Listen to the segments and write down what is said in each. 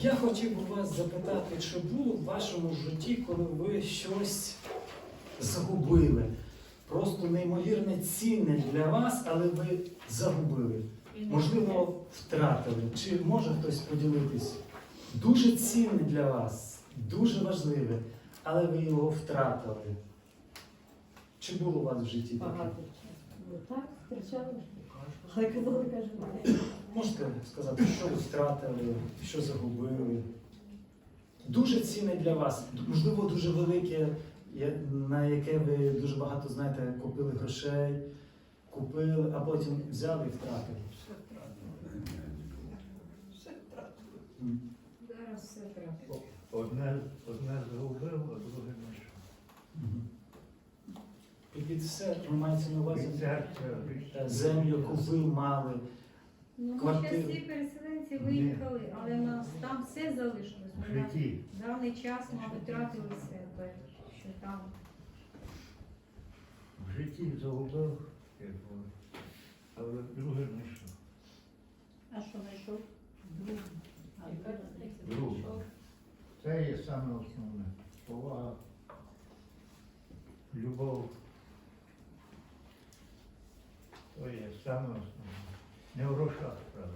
Я хотів би вас запитати, чи було в вашому житті, коли ви щось загубили? Просто неймовірне цінне для вас, але ви загубили. Можливо, втратили. Чи може хтось поділитись? Дуже цінне для вас, дуже важливе, але ви його втратили. Чи було у вас в житті таке? Багато. Так, зустрічали. Але коли каже, Можете сказати, що ви втратили, що загубили? Дуже цінне для вас, можливо, дуже велике, на яке ви дуже багато знаєте, купили грошей, купили, а потім взяли і втратили. М. зараз все трапило. Одне, одне згубив, а друге знайшов. Мгм. Під ви маєте на увазі серця, е, землю, яку ви мали. Ну, ми Квартиру. ще всі переселенці виїхали, але в нас там все залишилось. Ми на житті. даний час, мабуть, втратили все, що там. В житті загубив, як було. але друге знайшов. А що знайшов? Друге. Це є саме основне. Повага, любов. То є саме основне. Не в грошах справа.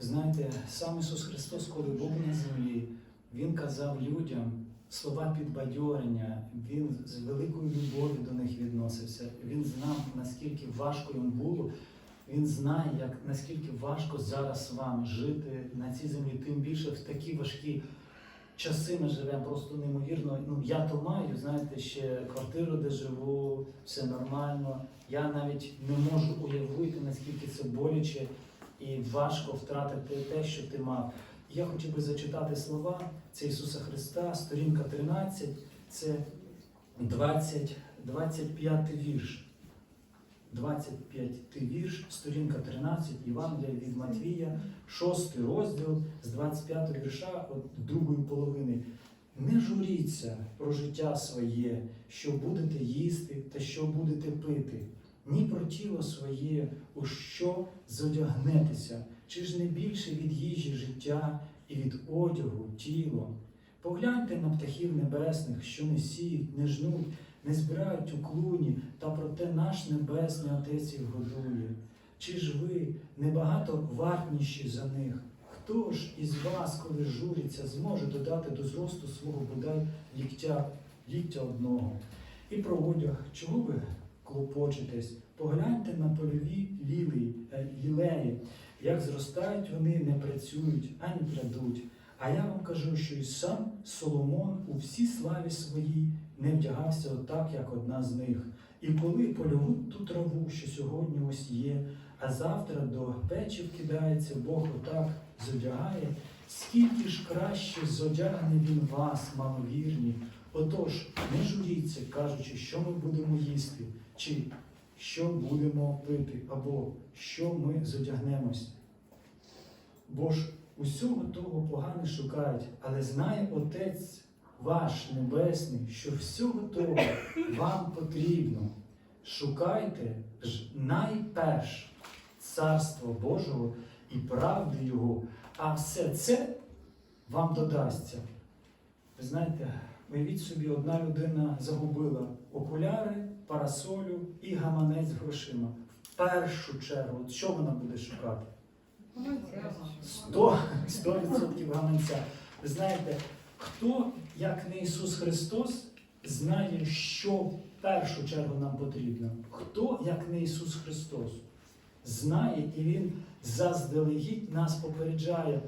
Знаєте, сам Ісус Христос, коли був на землі, Він казав людям слова підбадьорення, Він з великою любов'ю до них відносився. Він знав, наскільки важко їм було. Він знає, як наскільки важко зараз вам жити на цій землі, тим більше в такі важкі часи ми живемо просто неймовірно. Ну я то маю, знаєте, ще квартиру, де живу, все нормально. Я навіть не можу уявити, наскільки це боляче і важко втратити те, що ти мав. Я хотів би зачитати слова. Це Ісуса Христа, сторінка 13, це 20, 25 вірш. 25 вірш, сторінка 13, Євангелія від Матвія, 6 розділ з 25 вірша, от другої половини. Не журіться про життя своє, що будете їсти та що будете пити, ні про тіло своє, у що зодягнетеся, чи ж не більше від їжі життя і від одягу тіло. Погляньте на птахів небесних, що не сіють, не жнуть, не збирають у клуні, та проте наш небесний Отець їх годує. Чи ж ви небагато вартніші за них? Хто ж із вас, коли журиться, зможе додати до зросту свого бодай ліктя, ліктя одного? І про одяг, чого ви клопочетесь? Погляньте на польові лілії, е, лілеї, як зростають вони, не працюють, ані прядуть. А я вам кажу, що і сам Соломон у всій славі своїй не вдягався отак, як одна з них. І коли польову ту траву, що сьогодні ось є, а завтра до печі вкидається, Бог отак зодягає, скільки ж краще зодягне він вас, маловірні. Отож, не журіться, кажучи, що ми будемо їсти, чи що будемо пити, або що ми зодягнемось. Бо ж усього того погане шукають, але знає Отець ваш Небесний, що всього того вам потрібно. Шукайте ж найперш Царство Божого і правди Його, а все це вам додасться. Ви знаєте, уявіть собі, одна людина загубила окуляри, парасолю і гаманець грошима. В першу чергу, от що вона буде шукати? 100% гаманця. Ви знаєте, хто, як не Ісус Христос, знає, що в першу чергу нам потрібно? Хто, як не Ісус Христос, знає і Він заздалегідь нас попереджає,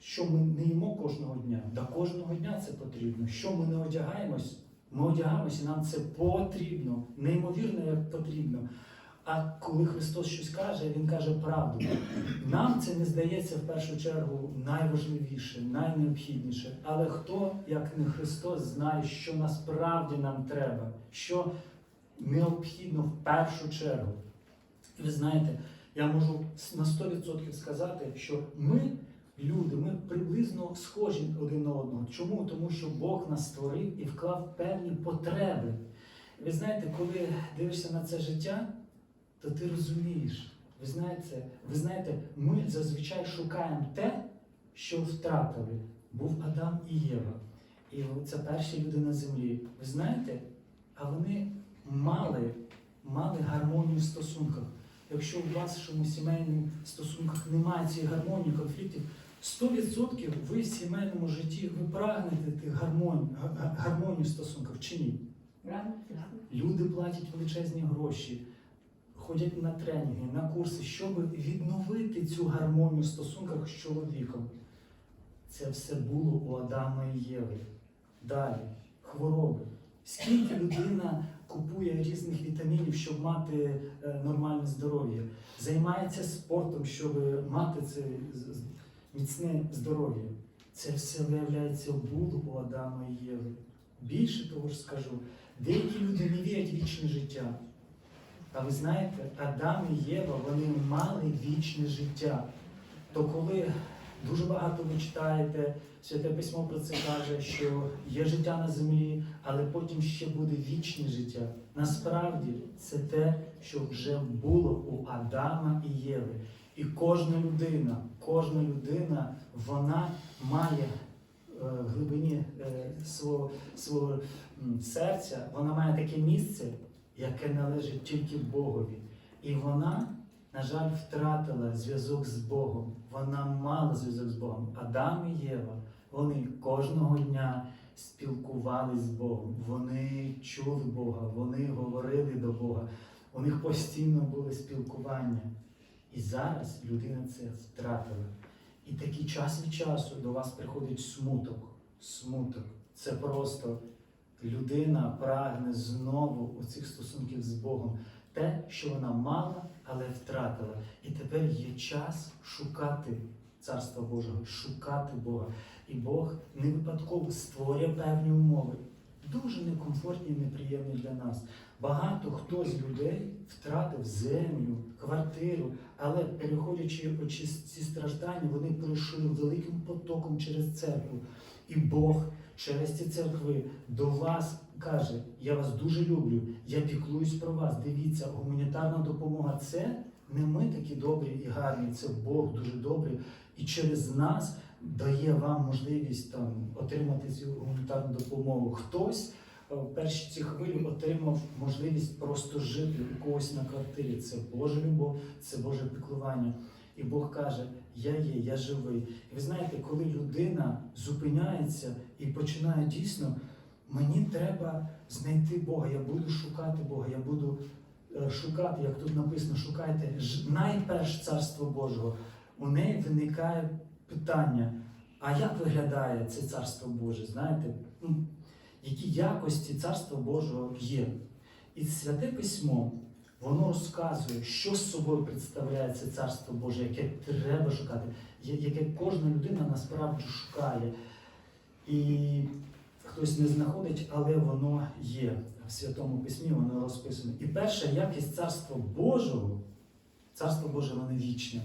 що ми не їмо кожного дня. Да кожного дня це потрібно. Що ми не одягаємось, ми одягаємось, і нам це потрібно, неймовірно, як потрібно. А коли Христос щось каже, Він каже правду. Нам це не здається в першу чергу найважливіше, найнеобхідніше. Але хто, як не Христос, знає, що насправді нам треба, що необхідно в першу чергу. Ви знаєте, я можу на 100% сказати, що ми, люди, ми приблизно схожі один на одного. Чому? Тому що Бог нас створив і вклав певні потреби. Ви знаєте, коли дивишся на це життя, то ти розумієш. Ви знаєте, ви знаєте, ми зазвичай шукаємо те, що втратили, був Адам і Єва. І це перші люди на землі. Ви знаєте, а вони мали, мали гармонію в стосунках. Якщо у вашому сімейному стосунках немає цієї гармонії, конфліктів, 100% ви в сімейному житті ви прагнете тих гармоній, га- га- гармонію в стосунках чи ні? Люди платять величезні гроші, ходять на тренінги, на курси, щоб відновити цю гармонію в стосунках з чоловіком. Це все було у Адама і Єви. Далі, хвороби. Скільки людина купує різних вітамінів, щоб мати е, нормальне здоров'я, займається спортом, щоб мати це міцне здоров'я. Це все виявляється було у Адама і Єви. Більше того ж скажу, деякі люди не вірять в вічне життя. А ви знаєте, Адам і Єва вони мали вічне життя. То коли дуже багато ви читаєте, Святе письмо про це каже, що є життя на землі, але потім ще буде вічне життя. Насправді це те, що вже було у Адама і Єви. І кожна людина, кожна людина, вона має е, в глибині е, свого, свого серця, вона має таке місце, яке належить тільки Богові. І вона, на жаль, втратила зв'язок з Богом. Вона мала зв'язок з Богом. Адам і Єва, вони кожного дня спілкувалися з Богом. Вони чули Бога, вони говорили до Бога. У них постійно було спілкування. І зараз людина це втратила. І такий час від часу до вас приходить смуток. Смуток. Це просто людина прагне знову у цих стосунків з Богом. Те, що вона мала, але втратила. І тепер є час шукати Царства Божого, шукати Бога. І Бог не випадково створює певні умови, дуже некомфортні і неприємні для нас. Багато хто з людей втратив землю, квартиру, але переходячи через ці страждання, вони пройшли великим потоком через церкву. І Бог через ці церкви до вас каже: Я вас дуже люблю, я піклуюсь про вас. Дивіться, гуманітарна допомога це не ми такі добрі і гарні, це Бог дуже добрий. І через нас дає вам можливість там отримати цю гуманітарну допомогу. Хтось е, в перші ці хвилі отримав можливість просто жити у когось на квартирі. Це Божа любов, це Боже піклування. І Бог каже: Я є, я живий. І ви знаєте, коли людина зупиняється і починає дійсно, мені треба знайти Бога, я буду шукати Бога, я буду е, шукати, як тут написано, шукайте ж- найперш царство Божого. У неї виникає питання: а як виглядає це царство Боже? Знаєте, які якості царства Божого є? І святе письмо. Воно розказує, що з собою представляє це царство Боже, яке треба шукати, яке кожна людина насправді шукає. І хтось не знаходить, але воно є в Святому Письмі, воно розписано. І перша якість царства Божого, царство Боже, воно вічне.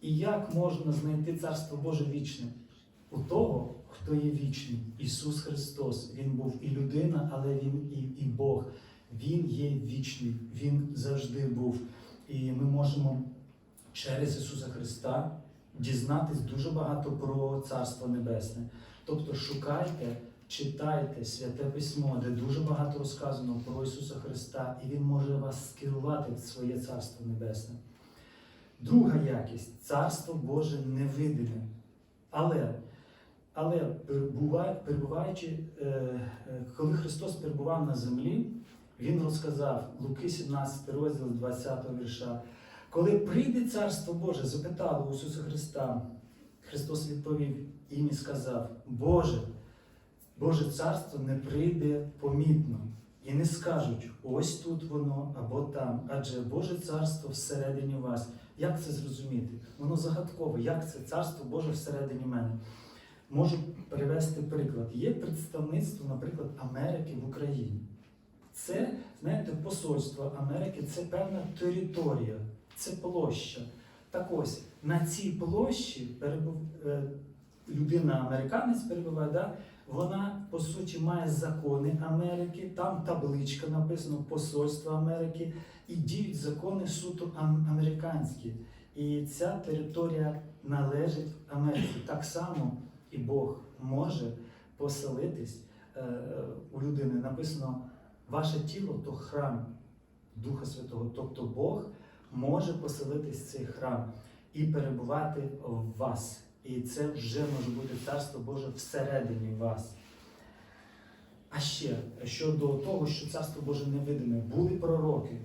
І як можна знайти царство Боже вічне? У того, хто є вічний, Ісус Христос. Він був і людина, але Він і, і Бог. Він є вічний, Він завжди був. І ми можемо через Ісуса Христа дізнатись дуже багато про Царство Небесне. Тобто шукайте, читайте святе письмо, де дуже багато розказано про Ісуса Христа, і Він може вас скерувати в своє Царство Небесне. Друга якість царство Боже невидиме. Але, але перебуваючи, е, е, коли Христос перебував на землі, Він розказав Луки 17 розділ 20 вірша. Коли прийде царство Боже, запитали у Ісуса Христа, Христос відповів їм і сказав: Боже, Боже царство не прийде помітно. І не скажуть, ось тут воно або там, адже Боже царство всередині вас. Як це зрозуміти? Воно загадкове, як це царство Боже всередині мене. Можу привести приклад. Є представництво, наприклад, Америки в Україні. Це, знаєте, посольство Америки це певна територія, це площа. Так ось на цій площі перебув, е, людина американець перебуває, да? вона по суті має закони Америки, там табличка написано Посольство Америки, і діють закони суто американські. І ця територія належить Америці. Так само і Бог може поселитись е, у людини. Написано, ваше тіло то храм Духа Святого. Тобто Бог може поселитись в цей храм і перебувати в вас. І це вже може бути Царство Боже всередині вас. А ще щодо того, що Царство Боже невидиме, були пророки,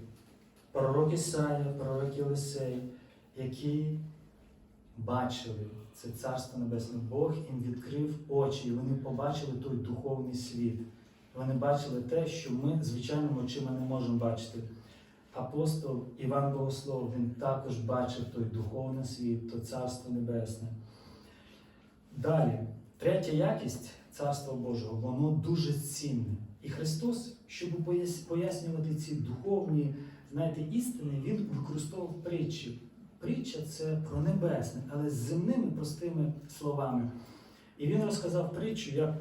пророк Ісая, пророк Єлисей, які бачили це Царство Небесне. Бог їм відкрив очі, і вони побачили той духовний світ. Вони бачили те, що ми звичайними очима не можемо бачити. Апостол Іван Богослов, він також бачив той духовний світ, то Царство Небесне. Далі, третя якість Царства Божого, воно дуже цінне. І Христос, щоб пояснювати ці духовні знаєте, істини, Він використовував притчі. Притча це про небесне, але з земними простими словами. І він розказав притчу, як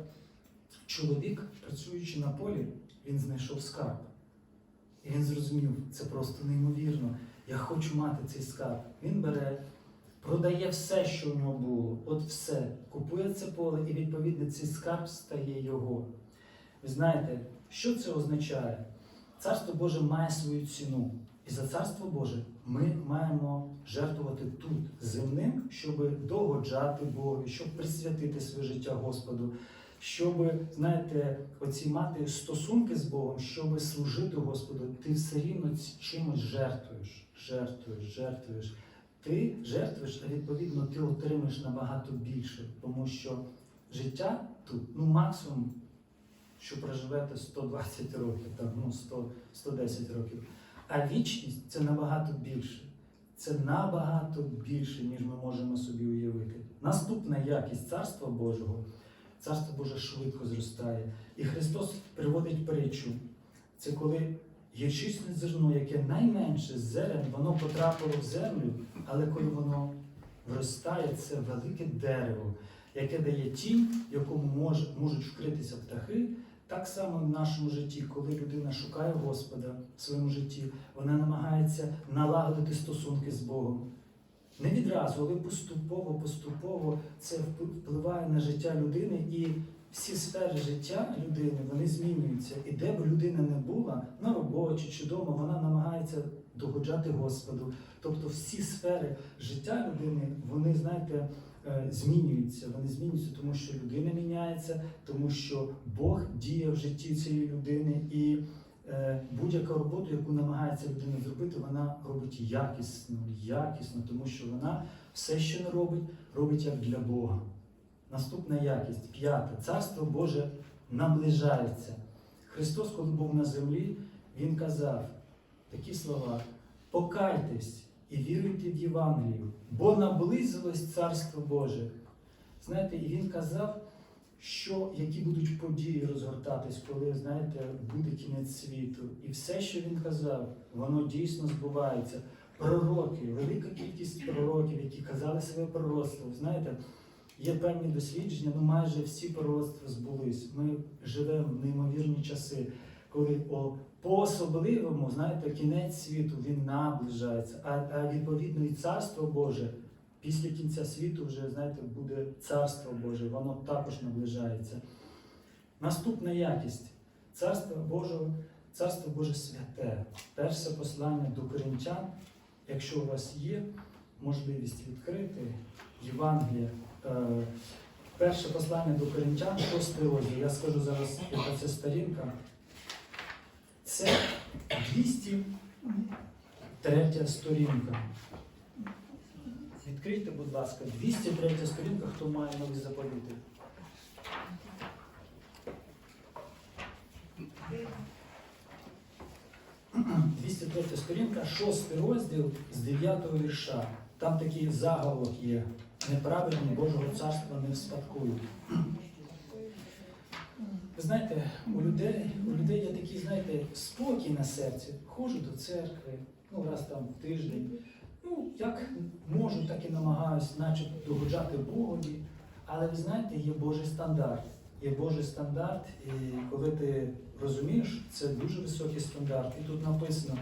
чоловік, працюючи на полі, він знайшов скарб. І він зрозумів, це просто неймовірно. Я хочу мати цей скарб. Він бере, продає все, що у нього було, от все, купує це поле, і відповідно цей скарб стає його. Ви знаєте, що це означає? Царство Боже має свою ціну. І за царство Боже ми маємо жертвувати тут земним, щоб догоджати Богу, щоб присвятити своє життя Господу, щоб, знаєте, оці мати стосунки з Богом, щоб служити Господу, ти все рівно чимось жертвуєш, жертвуєш, жертвуєш. Ти жертвуєш, а відповідно ти отримаєш набагато більше, тому що життя тут, ну максимум, що проживете 120 років, там, ну 100, 110 років. А вічність це набагато більше. Це набагато більше, ніж ми можемо собі уявити. Наступна якість Царства Божого. Царство Боже швидко зростає. І Христос приводить притчу. Це коли гірчичне зерно, яке найменше зерен, воно потрапило в землю, але коли воно виростає, це велике дерево, яке дає тінь, якому мож- можуть вкритися птахи. Так само в нашому житті, коли людина шукає Господа в своєму житті, вона намагається налагодити стосунки з Богом. Не відразу, але поступово, поступово це вп- впливає на життя людини, і всі сфери життя людини вони змінюються. І де б людина не була, на роботі чи вдома, вона намагається догоджати Господу. Тобто всі сфери життя людини, вони, знаєте, е, змінюються. Вони змінюються, тому що людина міняється, тому що Бог діє в житті цієї людини, і будь-яка робота, яку намагається людина зробити, вона робить якісно, якісно, тому що вона все, що не робить, робить як для Бога. Наступна якість, п'ята. Царство Боже наближається. Христос, коли був на землі, Він казав такі слова: покайтесь і віруйте в Євангелію, бо наблизилось Царство Боже. Знаєте, і він казав, що які будуть події розгортатись, коли знаєте, буде кінець світу. І все, що він казав, воно дійсно збувається. Пророки, велика кількість пророків, які казали своє пророцтво. Знаєте, є певні дослідження, ну майже всі пророцтва збулись. Ми живемо в неймовірні часи, коли о, по-особливому, знаєте, кінець світу він наближається, а, а відповідно і царство Боже після кінця світу вже, знаєте, буде царство Боже, воно також наближається. Наступна якість царство Божого, царство Боже святе. Перше послання до коринтян, якщо у вас є можливість відкрити Євангелія. Е, Перше послання до коринтян, шостий розділ. Я скажу зараз, яка це сторінка. Це 203 сторінка. Відкрийте, будь ласка, 203 сторінка, хто має нові заповіти. 203 сторінка, 6 розділ з 9 вірша. Там такий заголовок є. Неправильні Божого царства не вспадкують. Ви знаєте, у людей, у людей є такий, знаєте, спокій на серці. Ходжу до церкви, ну раз там в тиждень. Ну, як можу, так і намагаюся, наче догоджати Богові. Але ви знаєте, є Божий стандарт. є Божий стандарт, і коли ти розумієш, це дуже високий стандарт. І тут написано: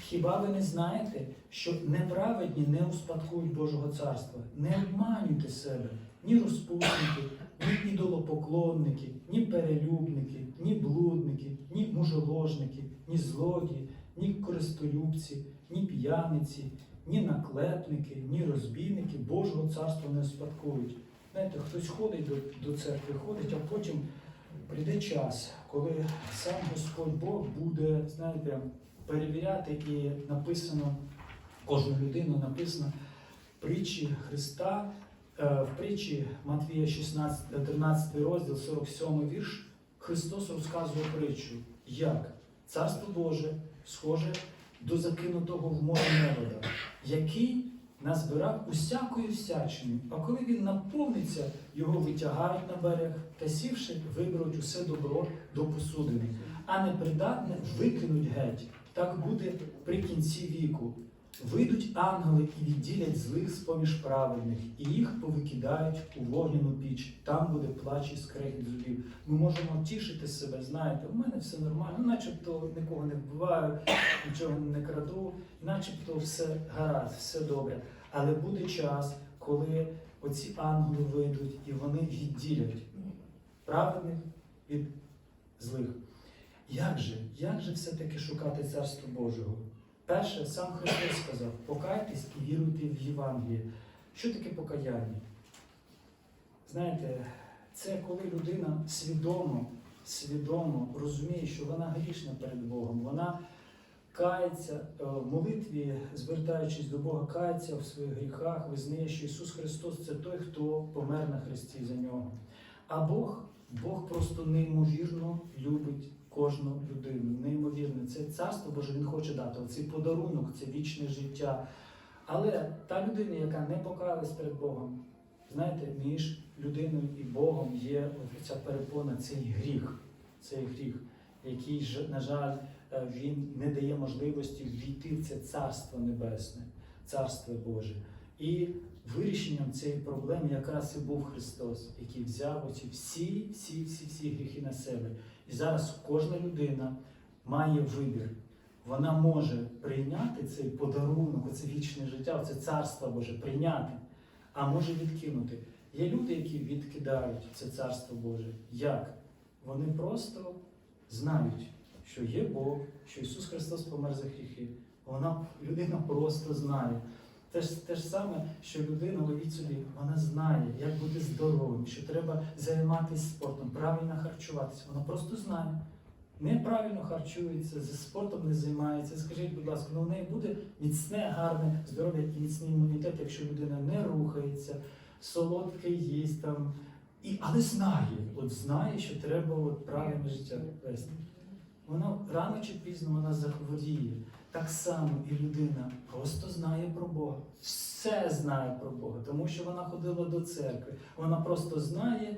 хіба ви не знаєте, що неправедні не успадкують Божого царства? Не обманюйте себе, ні розпусники, ні ідолопоклонники, ні перелюбники, ні блудники, ні мужоложники, ні злодії, ні користолюбці, ні п'яниці, ні наклепники, ні розбійники Божого царства не успадкують. Знаєте, хтось ходить до, до церкви, ходить, а потім прийде час, коли сам Господь Бог буде, знаєте, перевіряти і написано, кожну людину написано притчі Христа, е, в притчі Матвія 16, 13 розділ, 47 вірш, Христос розказує притчу, як Царство Боже схоже до закинутого в море невода, який назбирав усякої всячини, а коли він наповниться, його витягають на берег та сівши, виберуть усе добро до посудини, а непридатне викинуть геть. Так буде при кінці віку. Вийдуть ангели і відділять злих з-поміж праведних, і їх повикидають у вогняну піч. Там буде плач і скрегіт зубів. Ми можемо тішити себе, знаєте, у мене все нормально, начебто нікого не вбиваю, нічого не краду, начебто все гаразд, все добре. Але буде час, коли оці ангели вийдуть і вони відділять праведних від злих. Як же, як же все-таки шукати Царство Божого? Перше, сам Христос сказав, покайтесь і віруйте в Євангеліє. Що таке покаяння? Знаєте, це коли людина свідомо, свідомо розуміє, що вона грішна перед Богом. Вона кається е, в молитві, звертаючись до Бога, кається в своїх гріхах, визнає, що Ісус Христос це той, хто помер на Христі за нього. А Бог, Бог просто неймовірно любить кожну людину. Неймовірно. Це царство Боже, Він хоче дати. Оцей подарунок, це вічне життя. Але та людина, яка не покаялась перед Богом, знаєте, між людиною і Богом є ця перепона, цей гріх, цей гріх, який, на жаль, е, він не дає можливості ввійти в це царство небесне, царство Боже. І вирішенням цієї проблеми якраз і був Христос, який взяв оці всі, всі, всі, всі гріхи на себе. І зараз кожна людина має вибір. Вона може прийняти цей подарунок, це вічне життя, це царство Боже, прийняти, а може відкинути. Є люди, які відкидають це царство Боже. Як? Вони просто знають, що є Бог, що Ісус Христос помер за гріхи. Вона людина просто знає. Те ж, те ж саме, що людина, ловіть собі, вона знає, як бути здоровим, що треба займатися спортом, правильно харчуватися. Вона просто знає. Неправильно харчується, зі спортом не займається. Скажіть, будь ласка, ну у неї буде міцне, гарне здоров'я і міцний імунітет, якщо людина не рухається, солодке їсть там. І, але знає, от знає, що треба от правильне життя вести. Вона рано чи пізно вона захворіє. Так само і людина просто знає про Бога. Все знає про Бога, тому що вона ходила до церкви. Вона просто знає,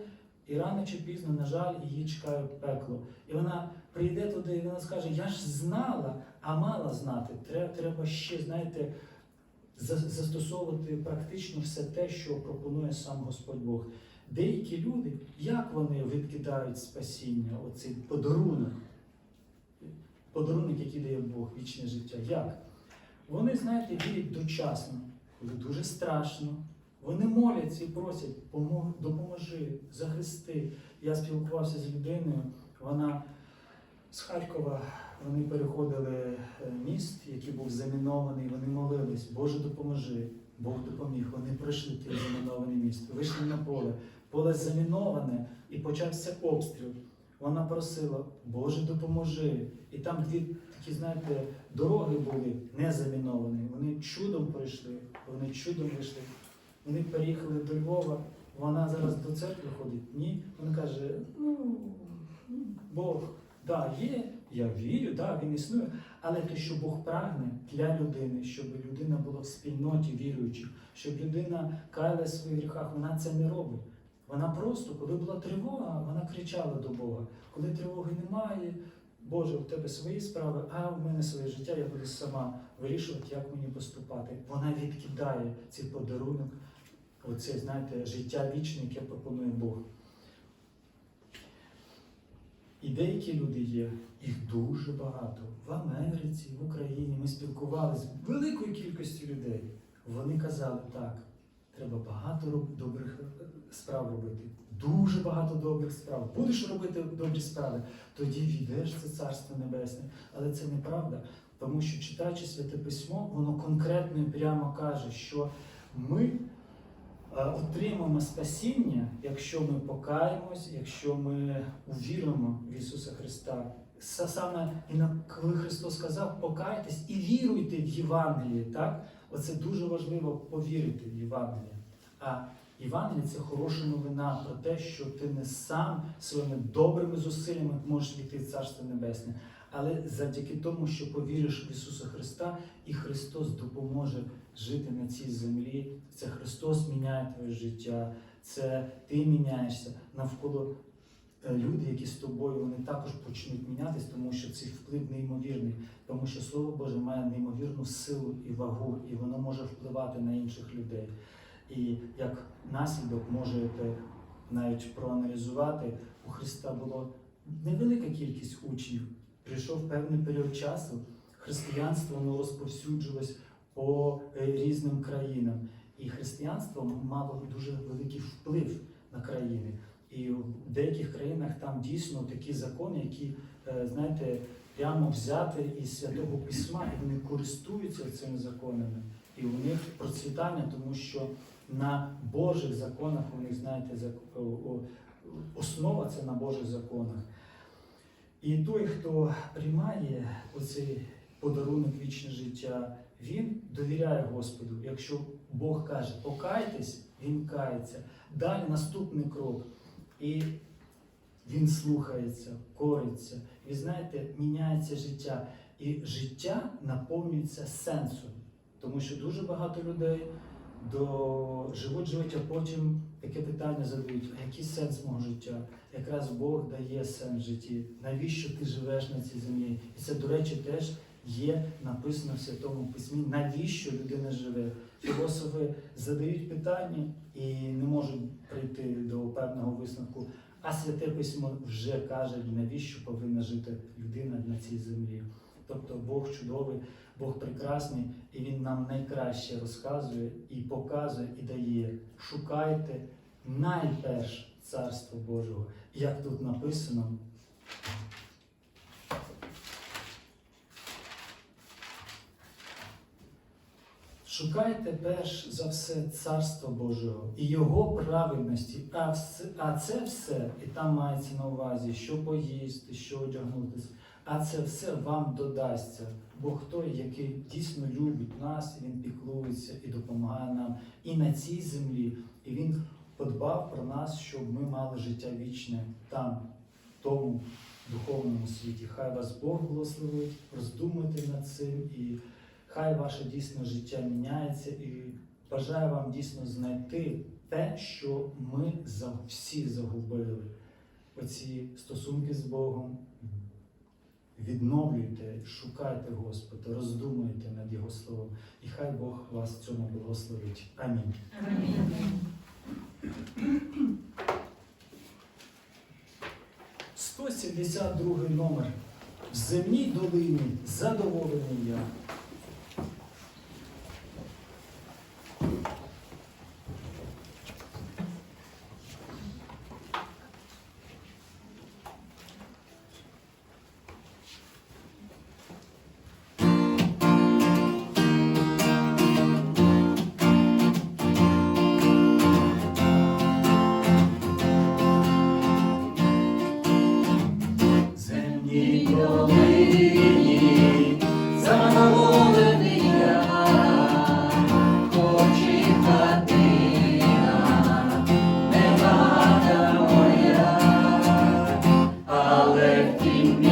і рано чи пізно, на жаль, її чекає пекло. І вона прийде туди, і вона скаже: Я ж знала, а мала знати. Треба, ще, знаєте, застосовувати практично все те, що пропонує сам Господь Бог. Деякі люди, як вони відкидають спасіння, оцей подарунок, подарунок, який дає Бог, вічне життя. Як? Вони, знаєте, вірять дочасно, коли дуже страшно. Вони моляться і просять, допоможи, захисти. Я спілкувався з людиною, вона з Харкова, вони переходили е, міст, який був замінований, вони молились, Боже, допоможи. Бог допоміг. Вони пройшли той замінований міст, вийшли на поле. Поле заміноване і почався обстріл. Вона просила, Боже, допоможи. І там дві такі, знаєте, дороги були не заміновані. Вони чудом пройшли, вони чудом вийшли. Вони переїхали до Львова. Вона зараз до церкви ходить. Ні. Вона каже: ну, Бог, да, є, я вірю, да, він існує. Але те, що Бог прагне для людини, щоб людина була в спільноті віруючих, щоб людина каяла в своїх гріхах, вона це не робить. Вона просто, коли була тривога, вона кричала до Бога. Коли тривоги немає, Боже, у тебе свої справи, а в мене своє життя, я буду сама вирішувати, як мені поступати. Вона відкидає цей подарунок, оце, знаєте, життя вічне, яке пропонує Бог. І деякі люди є, їх дуже багато. В Америці, в Україні ми спілкувалися з великою кількістю людей. Вони казали, так, треба багато добрих справ робити. Дуже багато добрих справ. Будеш робити добрі справи, тоді війдеш це царство небесне. Але це неправда, тому що читаючи святе письмо, воно конкретно і прямо каже, що ми е, отримаємо спасіння, якщо ми покаємось, якщо ми увіримо в Ісуса Христа. Са- Саме і коли Христос сказав, покайтесь і віруйте в Євангеліє. Так? Оце дуже важливо повірити в Євангеліє. А Євангеліє це хороша новина про те, що ти не сам своїми добрими зусиллями можеш війти в Царство Небесне, але завдяки тому, що повіриш в Ісуса Христа, і Христос допоможе жити на цій землі. Це Христос міняє твоє життя, це ти міняєшся навколо е, люди, які з тобою, вони також почнуть мінятись, тому що цей вплив неймовірний, тому що Слово Боже має неймовірну силу і вагу, і воно може впливати на інших людей. І як наслідок можете навіть проаналізувати, у Христа було невелика кількість учнів. Прийшов певний період часу, християнство воно розповсюджувалось по е, різним країнам. І християнство мало дуже великий вплив на країни. І в деяких країнах там дійсно такі закони, які, е, знаєте, прямо взяти із святого письма, і вони користуються цими законами. І у них процвітання, тому що на Божих законах них, знаєте, основа це на Божих законах. І той, хто приймає оцей подарунок вічне життя, він довіряє Господу. Якщо Бог каже, покайтесь, він кається. Далі наступний крок. І він слухається, кориться. І знаєте, міняється життя. І життя наповнюється сенсом. Тому що дуже багато людей до живуть живуть, а потім таке питання задають: а який сенс мого життя? Якраз Бог дає сенс житті. Навіщо ти живеш на цій землі? І це, до речі, теж є написано в Святому Письмі, навіщо людина живе. Філософи задають питання і не можуть прийти до певного висновку. А святе письмо вже каже, навіщо повинна жити людина на цій землі. Тобто Бог чудовий, Бог прекрасний, і Він нам найкраще розказує і показує, і дає. Шукайте найперш Царство Божого. Як тут написано, Шукайте перш за все Царство Божого і Його праведності, а, це все, і там мається на увазі, що поїсти, що одягнутися, а це все вам додасться. Бог той, який дійсно любить нас, Він піклується і допомагає нам і на цій землі. І Він подбав про нас, щоб ми мали життя вічне там, в тому духовному світі. Хай вас Бог благословить, роздумуйте над цим і. Хай ваше дійсно життя міняється і бажаю вам дійсно знайти те, що ми всі загубили. Оці стосунки з Богом. Відновлюйте, шукайте Господа, роздумуйте над Його словом. І хай Бог вас в цьому благословить. Амінь. – 172 номер. В земній долині задоволений я. King.